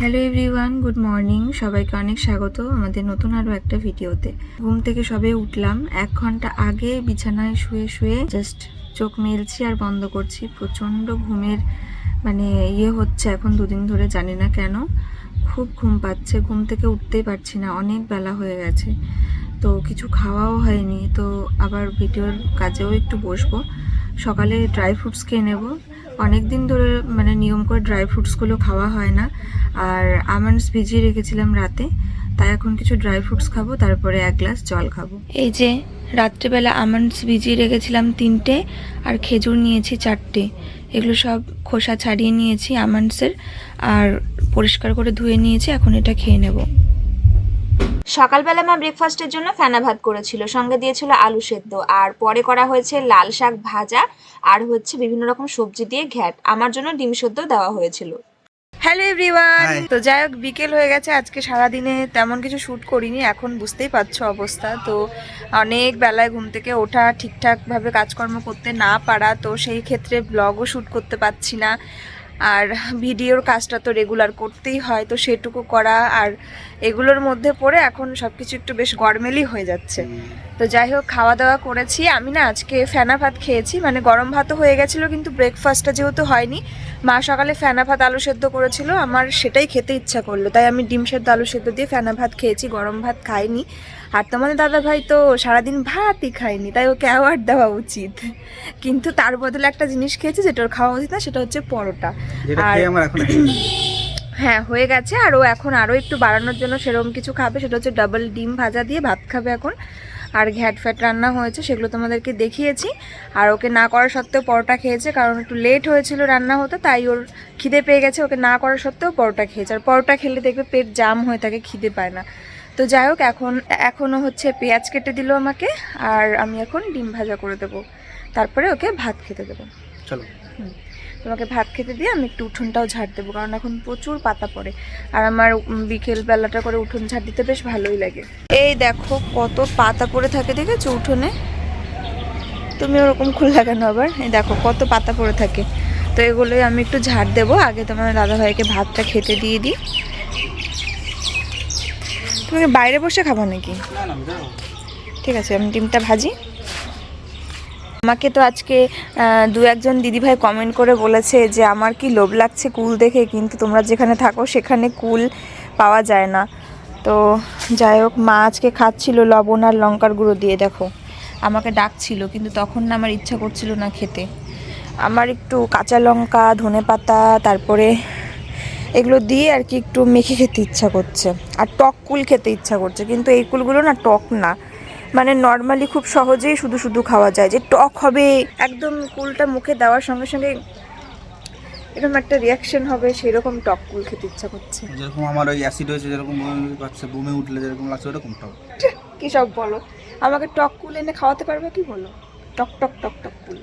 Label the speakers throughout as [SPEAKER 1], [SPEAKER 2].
[SPEAKER 1] Hello everyone good morning সবাইকে অনেক স্বাগত আমাদের নতুন আরও একটা ভিডিওতে। ঘুম থেকে সবে উঠলাম। এক ঘণ্টা আগে বিছানায় শুয়ে শুয়ে জাস্ট চোখ মেলছি আর বন্ধ করছি। প্রচণ্ড ঘুমের মানে ইয়ে হচ্ছে এখন, দুদিন ধরে জানি না কেন। খুব ঘুম পাচ্ছে, ঘুম থেকে উঠতেই পারছি না, অনেক বেলা হয়ে গেছে। তো কিছু খাওয়াও হয়নি, তো আবার ভিডিওর কাজেও একটু বসবো। সকালে ড্রাই ফ্রুটস খেয়ে নেব। অনেক দিন ধরে মানে নিয়ম করে ড্রাই ফ্রুটসগুলো খাওয়া হয় না। আর আমন্ডস ভিজিয়ে রেখেছিলাম রাতে। তাই এখন কিছু ড্রাই ফ্রুটস খাব, তারপরে এক গ্লাস জল খাব। এই যে, রাত্রেবেলা আমন্ডস ভিজিয়ে রেখেছিলাম তিনটে, আর খেজুর নিয়েছি চারটে। এগুলো সব খোসা ছাড়িয়ে নিয়েছি আমন্ডসের আর পরিষ্কার করে ধুয়ে নিয়েছি, এখন এটা খেয়ে নেব।
[SPEAKER 2] সকালবেলা মা ব্রেকফাস্টের জন্য ফেনা ভাত করেছিল সঙ্গে দিয়েছিল আলু সেদ্ধ আর পরে করা হয়েছে লাল শাক ভাজা আর হচ্ছে বিভিন্ন রকম সবজি দিয়ে ঘ্যাট। আমার জন্য ডিম সেদ্ধ দেওয়া হয়েছিল।
[SPEAKER 1] হ্যালো এভরিওয়ান তো যাই হোক বিকেল হয়ে গেছে আজকে সারাদিনে তেমন কিছু শ্যুট করিনি এখন বুঝতেই পারছ অবস্থা। তো অনেক বেলায় ঘুম থেকে ওঠা ঠিকঠাকভাবে কাজকর্ম করতে না পারা তো সেই ক্ষেত্রে ব্লগও শ্যুট করতে পারছি না। আর ভিডিওর কাজটা তো রেগুলার করতেই হয় তো সেটুকু করা আর এগুলোর মধ্যে পড়ে এখন সব কিছু একটু বেশ গরমেলই হয়ে যাচ্ছে। তো যাই হোক খাওয়া দাওয়া করেছি। আমি না আজকে ফেনা ভাত খেয়েছি মানে গরম ভাতও হয়ে গেছিল কিন্তু ব্রেকফাস্টটা যেহেতু হয়নি মা সকালে ফেনা ভাত আলু সেদ্ধ করেছিল আমার সেটাই খেতে ইচ্ছা করল। তাই আমি ডিম সেদ্ধ আলু সেদ্ধ দিয়ে ফেনা ভাত খেয়েছি গরম ভাত খাইনি। আর তোমাদের দাদা ভাই তো সারাদিন ভাতই খায়নি তাই ওকে অ্যাওয়ার্ড দেওয়া উচিত। কিন্তু তার বদলে একটা জিনিস খেয়েছে যেটা ওর খাওয়া উচিত না সেটা হচ্ছে পরোটা। আর- হ্যাঁ হয়ে গেছে। আর ও এখন আরও একটু বাড়ানোর জন্য সেরকম কিছু খাবে সেটা হচ্ছে ডাবল ডিম ভাজা দিয়ে ভাত খাবে এখন। আর ঘ্যাট ফ্যাট রান্না হয়েছে সেগুলো তোমাদেরকে দেখিয়েছি। আর ওকে না করা সত্ত্বেও পরোটা খেয়েছে কারণ একটু লেট হয়েছিল রান্না হতে তাই ওর খিদে পেয়ে গেছে। ওকে না করা সত্ত্বেও পরোটা খেয়েছে। আর পরোটা খেলে দেখবে পেট জাম হয়ে থাকে খিদে পায় না। তো যাই হোক এখন এখনও হচ্ছে পেঁয়াজ কেটে দিল আমাকে আর আমি এখন ডিম ভাজা করে দেবো। তারপরে ওকে ভাত খেতে দেবো।
[SPEAKER 3] চলো।
[SPEAKER 1] তোমাকে ভাত খেতে দিয়ে আমি একটু উঠোনটাও ঝাড় দেবো কারণ এখন প্রচুর পাতা পড়ে। আর আমার বিকেল বেলাটা করে উঠোন ঝাড় দিতে বেশ ভালোই লাগে। এই দেখো কত পাতা পড়ে থাকে দেখেছ উঠোনে? তুমি ওরকম খুললা কেন আবার? এই দেখো কত পাতা পড়ে থাকে। তো এগুলোই আমি একটু ঝাড় দেবো। আগে তোমার দাদাভাইকে ভাতটা খেতে দিয়ে দিই। তুমি বাইরে বসে খাব নাকি? ঠিক আছে আমি ডিমটা ভাজি। আমাকে তো আজকে দু একজন দিদিভাই কমেন্ট করে বলেছে যে আমার কি লোভ লাগছে কুল দেখে কিন্তু তোমরা যেখানে থাকো সেখানে কুল পাওয়া যায় না। তো যাই হোক মা আজকে খাচ্ছিল লবণ আর লঙ্কার গুঁড়ো দিয়ে দেখো। আমাকে ডাকছিল কিন্তু তখন না আমার ইচ্ছা করছিল না খেতে। আমার একটু কাঁচা লঙ্কা ধনে পাতা তারপরে এগুলো দিয়ে আর কি একটু মেখে খেতে ইচ্ছা করছে। আর টক কুল খেতে ইচ্ছা করছে কিন্তু এই কুলগুলো না টক না। মানে নর্মালি খুব সহজেই শুধু শুধু খাওয়া যায়। যে টক হবে একদম কুলটা মুখে দেওয়ার সঙ্গে সঙ্গে এরকম একটা রিয়াকশন হবে সেরকম টক কুল খেতে ইচ্ছা করছে।
[SPEAKER 3] যেরকম আমার ওই অ্যাসিড হয়েছে যেরকম বমি পাচ্ছে বমি উঠলে যেরকম লাগছে ওরকম টক।
[SPEAKER 1] কি সব বলো? আমাকে টক কুল এনে খাওয়াতে পারবে কি বলো? টক টক টক টক কুল।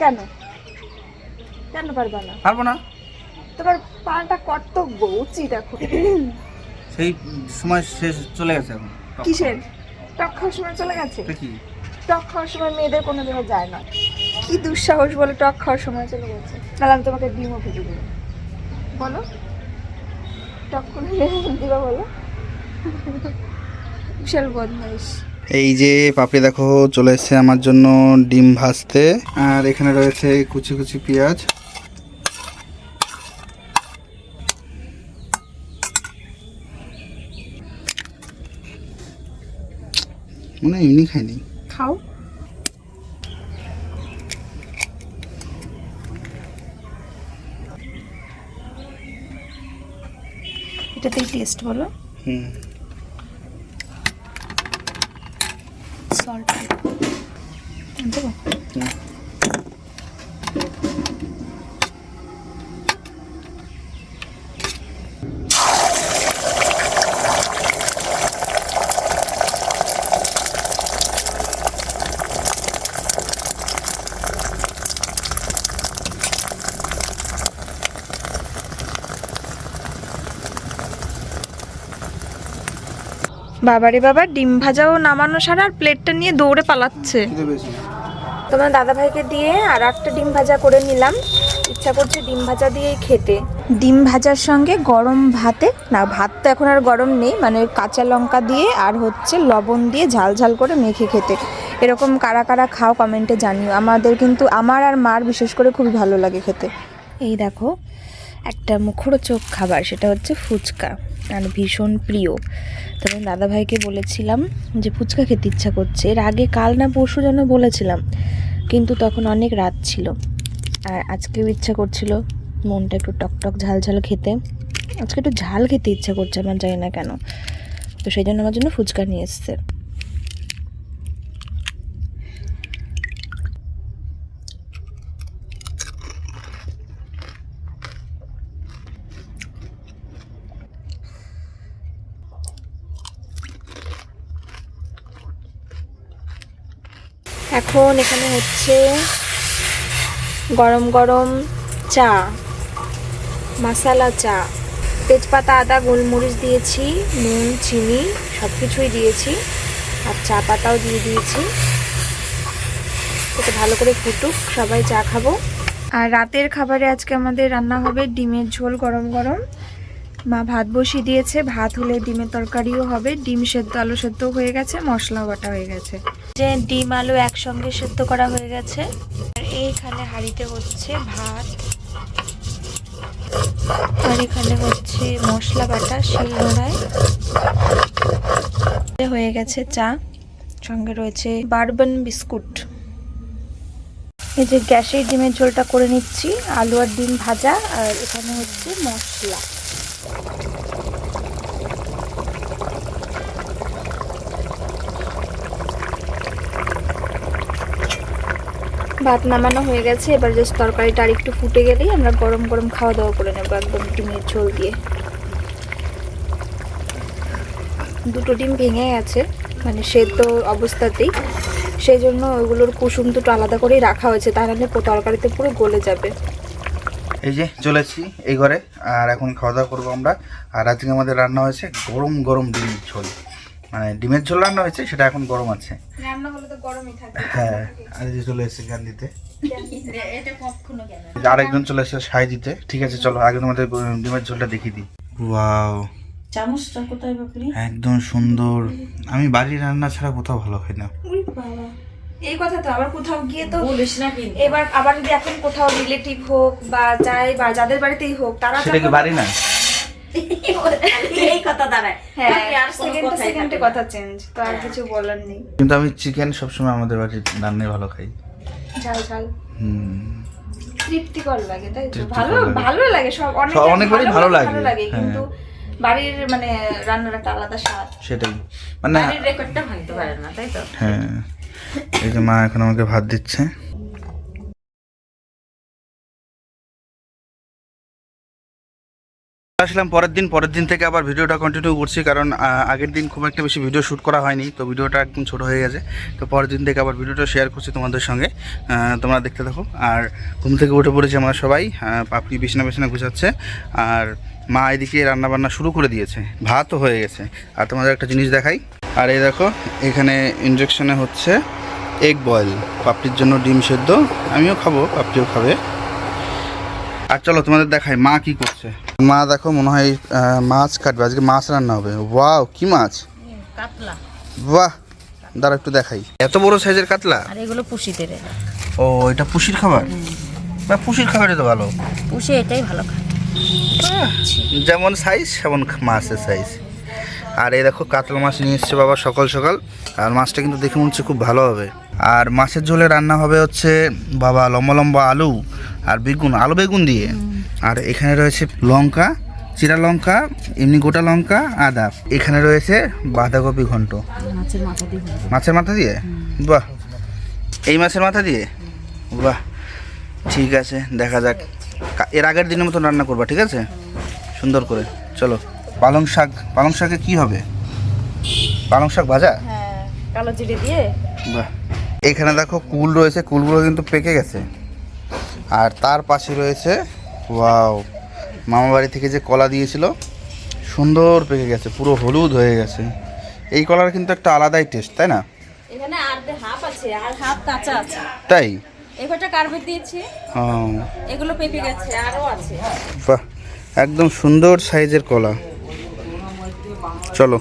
[SPEAKER 1] কেন? কেন পারবে না?
[SPEAKER 3] পারব না?
[SPEAKER 1] তোমার পাটা কর্তব্য উচিত এখন।
[SPEAKER 3] সেই সময় শেষ চলে গেছে এখন।
[SPEAKER 1] কিসের? টক খাওয়ার সময় চলে গেছে?
[SPEAKER 3] এটা কি?
[SPEAKER 1] টক খাওয়ার সময় মেয়েদের কোনো দিনও যায় না। কি দুঃসাহস বলে টক খাওয়ার সময় চলে গেছে? তাহলে আমি তোমাকে ডিমও ভেজে দেবো। বলো। টক করে দিবা বলো। বিশাল বদমাইশ।
[SPEAKER 3] এই যে পাপড়ি দেখো চলে এসেছে আমার জন্য ডিম ভাজতে। আর এখানে রয়েছে কুচি কুচি পেঁয়াজ। মনে হয় এমনি খাইনি
[SPEAKER 1] খাও। এটাতেই টেস্ট বলো।
[SPEAKER 3] হুম
[SPEAKER 1] সল্ট দেবো
[SPEAKER 3] হুম।
[SPEAKER 1] বাবারে বাবা ডিম ভাজাও নামানো সারা আর প্লেটটা নিয়ে দৌড়ে পালাচ্ছে। তোমার দাদা ভাইকে দিয়ে আর একটা ডিম ভাজা করে নিলাম। ইচ্ছা করছে ডিম ভাজা দিয়েই খেতে। ডিম ভাজার সঙ্গে গরম ভাতে না ভাত তো এখন আর গরম নেই মানে কাঁচা লঙ্কা দিয়ে আর হচ্ছে লবণ দিয়ে ঝাল ঝাল করে মেখে খেতে। এরকম কারা কারা খাও কমেন্টে জানিও। আমাদের কিন্তু আমার আর মার বিশেষ করে খুবই ভালো লাগে খেতে। এই দেখো একটা মুখরোচক খাবার সেটা হচ্ছে ফুচকা। আর ভীষণ প্রিয়। তবে দাদাভাইকে বলেছিলাম যে, ফুচকা খেতে ইচ্ছা করছে। এর আগে কাল না পরশু যেন বলেছিলাম, কিন্তু তখন অনেক রাত ছিল। আর আজকেও ইচ্ছা করছিল মনটা একটু টকটক ঝাল ঝাল খেতে। আজকে একটু ঝাল খেতে ইচ্ছা করছে আমার, জানি না কেন। তো সেই জন্য আমার জন্য ফুচকা নিয়ে এসছে। এখন এখানে হচ্ছে গরম গরম চা, মশালা চা, তেজপাতা, আদা, গোলমরিচ দিয়েছি, নুন, চিনি সব কিছুই দিয়েছি আর চা পাতাও দিয়ে দিয়েছি। এটা ভালো করে ফুটুক, সবাই চা খাব।
[SPEAKER 4] আর রাতের খাবারে আজকে আমাদের রান্না হবে ডিমের ঝোল গরম গরম। মা ভাত বসিয়ে দিয়েছে, ভাত হলে ডিমের তরকারিও হবে, ডিম সেদ্ধ, আলু সেদ্ধ হয়ে গেছে, মশলা বাটা হয়ে গেছে।
[SPEAKER 1] যে ডিম, আলু একসঙ্গে সেদ্ধ করা হয়ে গেছে। আর এইখানে হাঁড়িতে হচ্ছে ভাত। আর এখানে হচ্ছে মশলা বাটা, শিলনোড়ায়। হয়ে গেছে চা। সঙ্গে রয়েছে বারবন বিস্কুট। এই যে গ্যাসের ডিমের ঝোলটা করে নিচ্ছি, আলু আর ডিম ভাজা, আর এখানে হচ্ছে মশলা। ভাত নামানো হয়ে গেছে, এবার জাস্ট তরকারিটা আর একটু ফুটে গেলেই আমরা গরম গরম খাওয়া দাওয়া করে নেব একদম ডিমের ঝোল দিয়ে। দুটো ডিম ভেঙে গেছে মানে সেদ্ধ অবস্থাতেই। সেই জন্য ওইগুলোর কুসুম দুটো আলাদা করেই রাখা হয়েছে তাহলে তরকারিতে পুরো গলে যাবে।
[SPEAKER 3] এই যে চলেছি এই ঘরে, আর এখন খাওয়া দাওয়া করব আমরা। আর আজকে আমাদের রান্না হয়েছে গরম গরম ডিমের ঝোল। মানে ডিমের ঝোল রান্না হয়েছে সেটা এখন গরম আছে।
[SPEAKER 4] রান্না হলে তো গরমই থাকে।
[SPEAKER 3] হ্যাঁ আর যে চলে এসেছে জ্ঞান দিতে আরেকজন চলে এসেছে সাই দিতে। ঠিক আছে চলো আগে তোমাদের ডিমের ঝোলটা দেখিয়ে দিই। ওয়াও।
[SPEAKER 5] চামচটা কোথায় বাপরি?
[SPEAKER 3] একদম সুন্দর। আমি বাড়ির রান্না ছাড়া কোথাও ভালো হয় না।
[SPEAKER 4] এই কথা তো আবার কোথাও গিয়ে তো
[SPEAKER 5] বলিস না কিন্তু।
[SPEAKER 4] এবার আবার যদি এখন কোথাও রিলেটিভ হোক বা যাই বা যাদের বাড়িতেই হোক তারা
[SPEAKER 3] সেটা কি বাড়ি না? কিন্তু আমি চিকেন সবসময় আমাদের বাড়ির রান্নাই ভালো খাই।
[SPEAKER 4] ঝাল ঝাল।
[SPEAKER 3] হুম।
[SPEAKER 4] তৃপ্তিকর লাগে তাই তো? ভালো ভালো লাগে সব অনেক
[SPEAKER 3] অনেকবারই ভালো লাগে,
[SPEAKER 4] ভালো লাগে।
[SPEAKER 3] হ্যাঁ।
[SPEAKER 4] কিন্তু বাড়ির মানে রান্নার একটা আলাদা স্বাদ।
[SPEAKER 3] সেটাই। মানে
[SPEAKER 5] বাড়ির রেকর্ডটা ভাঙতে পারে না তাই তো?
[SPEAKER 3] হ্যাঁ। এই যে মা এখন আমাকে ভাত দিচ্ছে। আসলাম পরের দিন পরের দিন থেকে আবার ভিডিওটা কন্টিনিউ করছি কারণ আগের দিন খুব একটা বেশি ভিডিও শ্যুট করা হয়নি, তো ভিডিওটা একদম ছোট হয়ে গেছে। তো পরের দিন থেকে আবার ভিডিওটা শেয়ার করছি তোমাদের সঙ্গে। তোমরা দেখতে থাকো। আর ঘুম থেকে উঠে পড়েছি আমরা সবাই পাপড়ি বিছানা বিছানা গুছাচ্ছে। আর মা এদিকে রান্না বান্না শুরু করে দিয়েছে, ভাতও হয়ে গেছে। আর তোমাদের একটা জিনিস দেখাই। আর এই দেখো, এখানে ইনজেকশনে হচ্ছে এগ বয়েল পাপড়ির জন্য ডিম সেদ্ধ। আমিও খাব, পাপড়িও খাবে। আর চলো তোমাদের দেখাই মা কি করছে। মা দেখো মনে হয় মাছ কাটবে। আজকে মাছ রান্না হবে। ওয়াও কি মাছ?
[SPEAKER 5] কাতলা।
[SPEAKER 3] বাহ দাঁড়া একটু দেখাই। এত বড় সাইজের কাতলা?
[SPEAKER 5] আর এগুলো পুষিতে রে
[SPEAKER 3] ও এটা পুষির খাবার? বা পুষির খাবারই তো ভালো।
[SPEAKER 5] পুষে এটাই ভালো খায়
[SPEAKER 3] যেমন সাইজ সেমন মাছের সাইজ আর এই দেখো কাতলা মাছ নিয়ে এসছে বাবা সকাল সকাল। আর মাছটা কিন্তু দেখে মনে হচ্ছে খুব ভালো হবে। আর মাছের ঝোলে রান্না হবে হচ্ছে বাবা লম্বা লম্বা আলু আর বেগুন আলু বেগুন দিয়ে। আর এখানে রয়েছে লঙ্কা চিরা লঙ্কা এমনি গোটা লঙ্কা আদা। এখানে রয়েছে বাঁধাকপি ঘন্ট।
[SPEAKER 5] মাছের মাথা দিয়ে
[SPEAKER 3] বাহ। এই মাছের মাথা দিয়ে? বাহ। ঠিক আছে দেখা যাক। এর আগের দিনের মতো রান্না করবা ঠিক আছে? সুন্দর করে। চলো পালং শাক পালং শাকে কি হবে? পালং শাক ভাজা?
[SPEAKER 5] হ্যাঁ কালো জিরে দিয়ে।
[SPEAKER 3] বাহ। এখানে দেখো কুল রয়েছে কুলগুলো কিন্তু পেকে গেছে। আর তার পাশে রয়েছে ওয়াও মামা বাড়ি থেকে যে কলা দিয়েছিল সুন্দর পেকে গেছে পুরো হলুদ হয়ে গেছে। এই কলার কিন্তু একটা আলাদাই টেস্ট তাই না?
[SPEAKER 5] এখানে আর হাফ আছে আর হাফ কাঁচা আছে।
[SPEAKER 3] তাই?
[SPEAKER 5] এগুলোটা কার্পেট দিয়েছি। এগুলো পেপে গেছে আরও আছে।
[SPEAKER 3] বাহ একদম সুন্দর সাইজের কলা। চলো।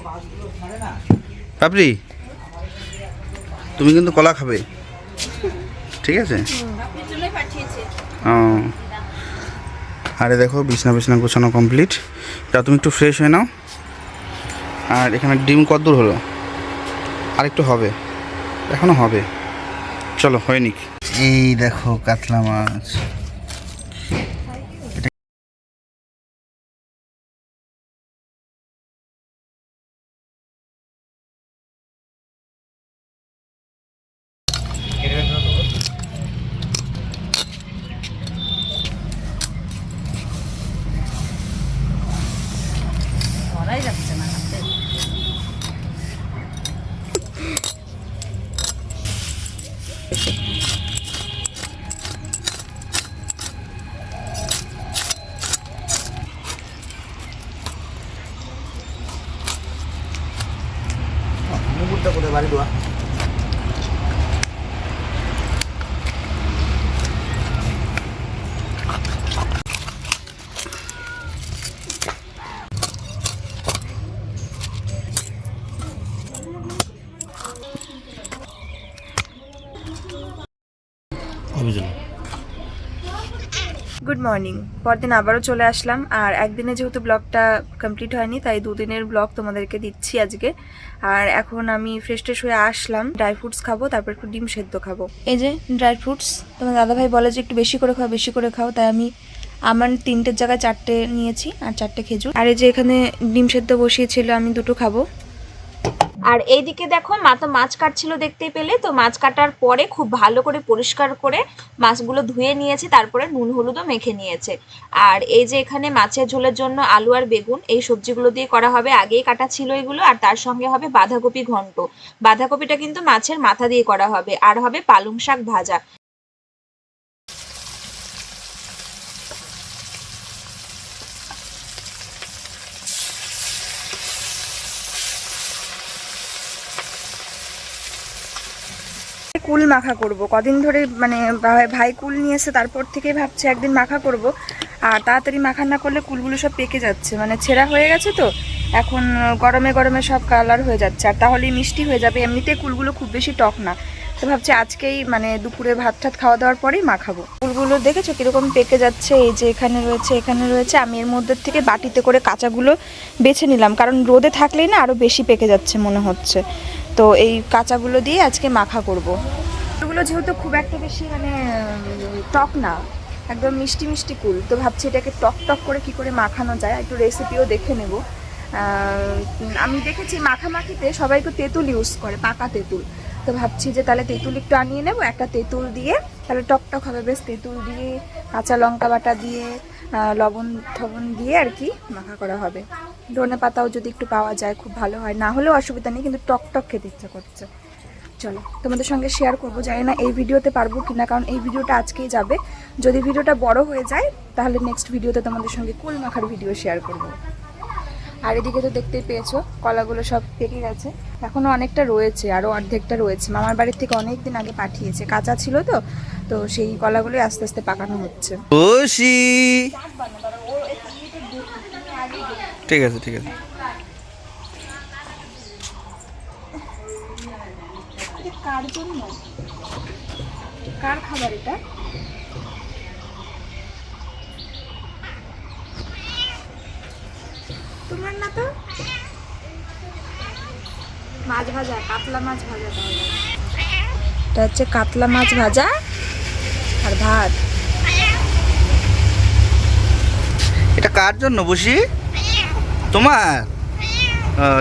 [SPEAKER 3] পাপড়ি? তুমি কিন্তু কলা খাবে। ঠিক আছে? ও। আরে দেখো, বিছনা বিছনা গোছানো কমপ্লিট তা তুমি একটু ফ্রেশ হয়ে নাও। আর এখানে ডিম কদ্দূর হলো। আর একটু হবে। এখনও হবে। চলো হয়নি এই দেখো, কাতলা মাছ।
[SPEAKER 1] গুড মর্নিং পরদিন আবারও চলে আসলাম আর একদিনে যেহেতু ব্লগটা কমপ্লিট হয়নি তাই দুদিনের ব্লগ তোমাদেরকে দিচ্ছি আজকে। আর এখন আমি ফ্রেশ ট্রেশ হয়ে আসলাম ড্রাই ফ্রুটস খাব তারপর একটু ডিম সেদ্ধ খাব। এই যে ড্রাই ফ্রুটস তোমার দাদাভাই বলে যে একটু বেশি করে খাও বেশি করে খাও তাই আমি আমার তিনটের জায়গায় চারটে নিয়েছি আর চারটে খেজুর। আর এই যে এখানে ডিম সেদ্ধ বসিয়েছিল আমি দুটো খাব।
[SPEAKER 2] আর এইদিকে দেখো মা তো মাছ কাটছিল দেখতে পেলে, তো মাছ কাটার পরে খুব ভালো করে পরিষ্কার করে মাছগুলো ধুয়ে নিয়েছে, তারপরে নুন হলুদও মেখে নিয়েছে। আর এই যে এখানে মাছের ঝোলের জন্য আলু আর বেগুন, এই সবজিগুলো দিয়ে করা হবে, আগেই কাটা ছিল এগুলো, আর তার সঙ্গে হবে বাঁধাকপি ঘন্ট। বাঁধাকপিটা কিন্তু মাছের মাথা দিয়ে করা হবে, আর হবে পালং শাক ভাজা।
[SPEAKER 1] কুল মাখা করব। কদিন ধরে মানে ভাই- কুল নিয়ে এসে তারপর থেকে ভাবছি একদিন মাখা করব। আর তাড়াতাড়ি মাখা না করলে কুলগুলো সব পেকে যাচ্ছে। মানে ছেঁড়া হয়ে গেছে তো। এখন গরমে গরমে সব কালার হয়ে যাচ্ছে। আর তাহলে মিষ্টি হয়ে যাবে। এমনিতে কুলগুলো খুব বেশি টক না। তো ভাবছি আজকেই মানে দুপুরে ভাত টাত খাওয়া দাওয়ার পরেই মাখাবো। ফুলগুলো দেখেছ কীরকম পেকে যাচ্ছে? এই যে এখানে রয়েছে এখানে রয়েছে। আমি এর মধ্যে থেকে বাটিতে করে কাঁচাগুলো বেছে নিলাম। কারণ রোদে থাকলেই না আরও বেশি পেকে যাচ্ছে মনে হচ্ছে। তো এই কাঁচাগুলো দিয়ে আজকে মাখা করব। এগুলো যেহেতু খুব একটা বেশি মানে টক না, একদম মিষ্টি মিষ্টি কুল, তো ভাবছি এটাকে টক টক করে কি করে মাখানো যায়, একটু রেসিপিও দেখে নেব। আমি দেখেছি মাখামাখিতে সবাই একটু তেঁতুল ইউজ করে, পাকা তেঁতুল। তো ভাবছি যে তাহলে তেঁতুল একটু আনিয়ে নেব, একটা তেঁতুল দিয়ে তাহলে টক টক হবে, বেশ তেঁতুল দিয়ে, কাঁচা লঙ্কা বাটা দিয়ে লবণ থবণ দিয়ে আর কি মাখা করা হবে। ধনে পাতাও যদি একটু পাওয়া যায় খুব ভালো হয়। না হলেও অসুবিধা নেই, কিন্তু টক টক খেতে ইচ্ছা করছে। চলো, তোমাদের সঙ্গে শেয়ার করব। জানি না এই ভিডিওতে পারব কিনা, কারণ এই ভিডিওটা আজকেই যাবে। যদি ভিডিওটা বড় হয়ে যায়, তাহলে নেক্সট ভিডিওতে তোমাদের সঙ্গে কুল মাখার ভিডিও শেয়ার করব। আর এদিকে তো দেখতেই পেয়েছ, কলাগুলো সব পেকে গেছে। এখনও অনেকটা রয়েছে আরও অর্ধেকটা রয়েছে। মামার বাড়ির থেকে অনেক দিন আগে পাঠিয়েছে। কাঁচা ছিল তো তো সেই কলাগুলি আস্তে আস্তে পাকানো হচ্ছে।
[SPEAKER 3] ঠিক আছে ঠিক আছে।
[SPEAKER 1] কার জন্য? কার খাবার এটা? তোমার না তো? মাছ ভাজা কাতলা মাছ ভাজা তাহলে। এটা হচ্ছে কাতলা মাছ ভাজা। আর ভাত।
[SPEAKER 3] এটা কার জন্য বসি? তোমার?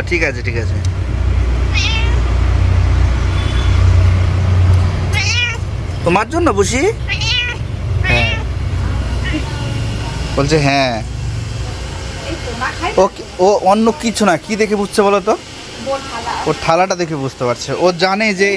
[SPEAKER 3] ঠিক আছে ঠিক আছে। তোমার জন্য বসি? হ্যাঁ। বলছে হ্যাঁ। ও অন্য কিছু না কি দেখে বুঝছে বলো তো? ওর থালাটা দেখে বুঝতে পারছে। ও জানে যে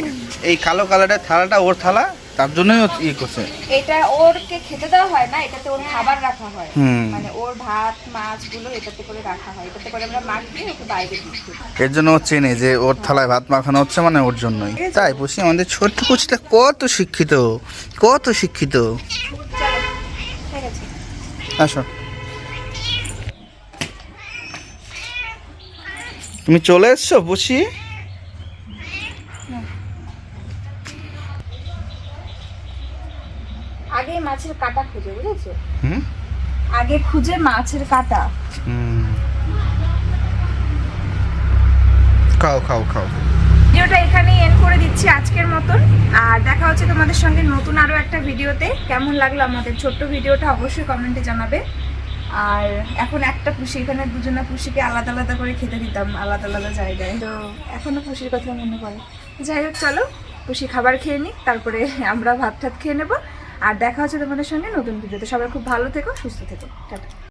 [SPEAKER 3] এই কালো কালারের থালাটা ওর থালা? তার জন্যই ও ইয়ে করছে।
[SPEAKER 1] এটা ওরকে খেতে দেওয়া হয় না এটাতে ওর হ্যাঁ। খাবার রাখা হয়। মানে ওর ভাত মাছগুলো এটাতে করে রাখা হয়। এটাতে করে আমরা মাছ মাখিয়ে ওকে বাইরে দিচ্ছি
[SPEAKER 3] এর জন্য ও চেনে যে ওর থালায় ভাত মাখানো হচ্ছে মানে ওর জন্যই। তাই বসি আমাদের ছোট্ট কুচিটা কত শিক্ষিত কত শিক্ষিত। আসো। তুমি চলে এসছো
[SPEAKER 1] বসি? মাছের কাটা খুঁজে বুঝেছ?
[SPEAKER 3] হুম?
[SPEAKER 1] আগে খুঁজে মাছের কাটা।
[SPEAKER 3] হুম। খাও খাও খাও।
[SPEAKER 1] ভিডিওটা এখানেই এন্ড করে দিচ্ছি আজকের মতন। আর দেখা হচ্ছে তোমাদের সঙ্গে নতুন আরও একটা ভিডিওতে। কেমন লাগল আমাদের ছোট্ট ভিডিওটা অবশ্যই কমেন্টে জানাবে। আর এখন একটা পুষি এখানে দুজনা পুষিকে আলাদা আলাদা করে খেতে দিতাম আলাদা আলাদা জায়গায়। তো এখনও পুষির কথা মনে পড়ে। যাই হোক চলো পুষি খাবার খেয়ে নিক তারপরে আমরা ভাত টাত খেয়ে নেব। আর দেখা হচ্ছে তোমাদের সঙ্গে নতুন ভিডিওতে। সবাই খুব ভালো থেকো সুস্থ থেকো। টাটা।